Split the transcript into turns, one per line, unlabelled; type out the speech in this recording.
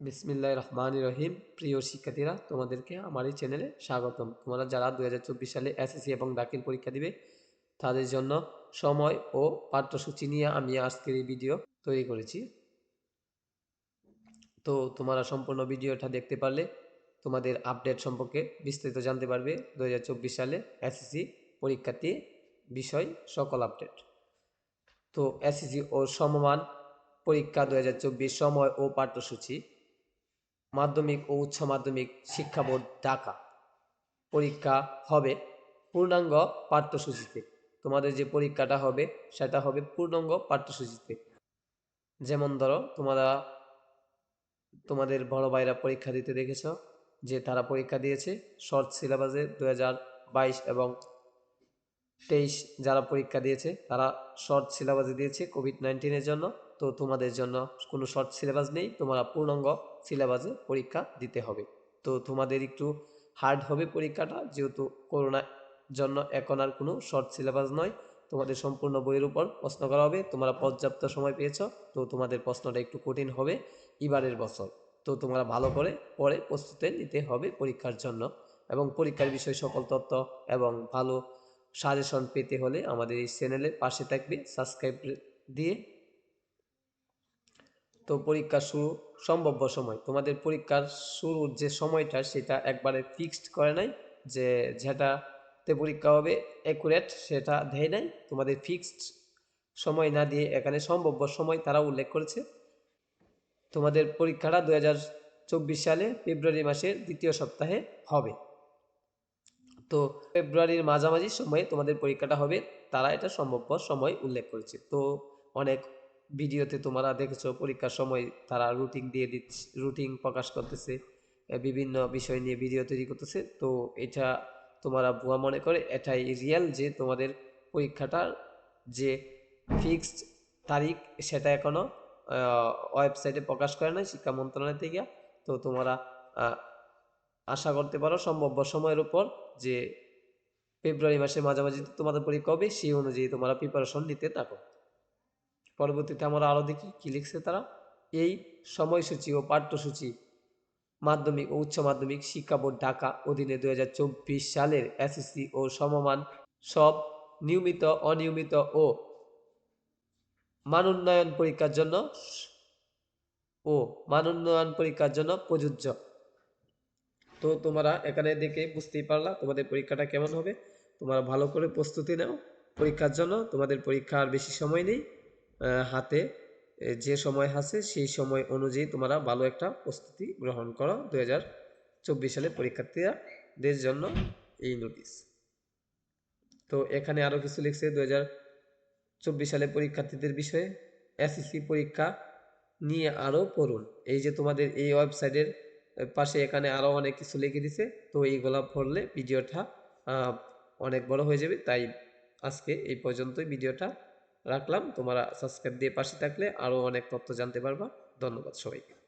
বিসমিল্লাহ রহমান রহিম প্রিয় শিক্ষার্থীরা, তোমাদেরকে আমার এই চ্যানেলে স্বাগতম। তোমরা যারা দুই হাজার চব্বিশ সালে এসএসসি এবং দাখিল পরীক্ষা দিবে, তাদের জন্য সময় ও পাঠ্যসূচি নিয়ে আমি আজকের এই ভিডিও তৈরি করেছি। তো তোমরা সম্পূর্ণ ভিডিওটা দেখতে পারলে তোমাদের আপডেট সম্পর্কে বিস্তারিত জানতে পারবে দুই হাজার চব্বিশ সালে এসএসসি পরীক্ষার্থী বিষয় সকল আপডেট। তো এসএসসি ও সমমান পরীক্ষা দুই হাজার চব্বিশ সময় ও পাঠ্যসূচি। মাধ্যমিক ও উচ্চ মাধ্যমিক শিক্ষা বোর্ড ঢাকা। পরীক্ষা হবে পূর্ণাঙ্গ পাঠ্যসূচিতে। তোমাদের যে পরীক্ষাটা হবে, সেটা হবে পূর্ণাঙ্গ পাঠ্যসূচিতে। যেমন ধরো, তোমরা, তোমাদের বড় ভাইরা পরীক্ষা দিতে দেখেছ, যে তারা পরীক্ষা দিয়েছে শর্ট সিলেবাসে দু এবং তেইশ যারা পরীক্ষা দিয়েছে, তারা শর্ট সিলেবাসে দিয়েছে কোভিড নাইন্টিনের জন্য। তো তোমাদের জন্য কোনো শর্ট সিলেবাস নেই, তোমরা পূর্ণাঙ্গ সিলেবাসে পরীক্ষা দিতে হবে। তো তোমাদের একটু হার্ড হবে পরীক্ষাটা, যেহেতু করোনার জন্য এখন আর কোনো শর্ট সিলেবাস নয়, তোমাদের সম্পূর্ণ বইয়ের উপর প্রশ্ন করা হবে, তোমরা পর্যাপ্ত সময় পেয়েছ, তো তোমাদের প্রশ্নটা একটু কঠিন হবে এবারের বছর। তো তোমরা ভালো করে পরে প্রস্তুতি নিতে হবে পরীক্ষার জন্য। এবং পরীক্ষার বিষয়ে সকল তথ্য এবং ভালো সাজেশন পেতে হলে আমাদের এই চ্যানেলের পাশে থাকবে সাবস্ক্রাইব দিয়ে তো পরীক্ষা শুরু সম্ভাব্য সময়। তোমাদের পরীক্ষার শুরুর যে সময়টা, সেটা একবারে ফিক্সড করে নাই, যে যেটাতে পরীক্ষা হবে অ্যাকুরেট সেটা দেয় নাই। তোমাদের ফিক্সড সময় না দিয়ে এখানে সম্ভাব্য সময় তারা উল্লেখ করেছে। তোমাদের পরীক্ষাটা দু চব্বিশ সালে ফেব্রুয়ারি মাসের দ্বিতীয় সপ্তাহে হবে। তো ফেব্রুয়ারির মাঝামাঝি সময়ে তোমাদের পরীক্ষাটা হবে, তারা এটা সম্ভাব্য সময় উল্লেখ করেছে। তো অনেক ভিডিওতে তোমরা দেখেছ, পরীক্ষার সময় তারা রুটিন দিয়ে দিচ্ছে রুটিন প্রকাশ করতেছে বিভিন্ন বিষয় নিয়ে ভিডিও তৈরি করতেছে। তো এটা তোমরা ভুয়া মনে করে, এটাই রিয়েল যে তোমাদের পরীক্ষাটার যে ফিক্সড তারিখ সেটা এখনও ওয়েবসাইটে প্রকাশ করে নাই, শিক্ষা মন্ত্রণালয় থেকে। তো তোমরা আশা করতে পারো সম্ভাব্য সময়ের উপর যে ফেব্রুয়ারি মাসের মাঝামাঝি তোমাদের পরীক্ষা হবে, সেই অনুযায়ী তোমরা প্রিপারেশন নিতে থাকো। পরবর্তীতে আমরা আরও দেখি কী লিখছে তারা। এই সময়সূচি ও পাঠ্যসূচি মাধ্যমিক ও উচ্চ মাধ্যমিক শিক্ষা বোর্ড ঢাকা অধীনে দু হাজার চব্বিশ সালের এসএসসি ও সমমান সব নিয়মিত, অনিয়মিত ও মানোন্নয়ন পরীক্ষার জন্য ও মানোন্নয়ন পরীক্ষার জন্য প্রযোজ্য। তো তোমরা এখানে দেখে বুঝতেই পারলা তোমাদের পরীক্ষাটা কেমন হবে। তোমরা ভালো করে প্রস্তুতি নাও। পরীক্ষার জন্য তোমাদের পরীক্ষার বেশি সময় নেই। হাতে যে সময় আছে সেই সময় অনুযায়ী তোমরা ভালো একটা প্রস্তুতি গ্রহণ করো। দু হাজার চব্বিশ সালে পরীক্ষার্থীদের জন্য এই নোটিশ তো এখানে আরও কিছু লিখছে দু চব্বিশ সালে পরীক্ষার্থীদের বিষয়ে এসএসসি পরীক্ষা নিয়ে আরও পড়ুন। এই যে তোমাদের এই ওয়েবসাইটের পাশে এখানে আরও অনেক কিছু লিখে দিছে, তো এইগুলা পড়লে ভিডিওটা অনেক বড় হয়ে যাবে। তাই আজকে এই পর্যন্তই ভিডিওটা রাখলাম। তোমরা সাবস্ক্রাইব দিয়ে পাশে থাকলে আরও অনেক তথ্য জানতে পারবা। ধন্যবাদ সবাইকে।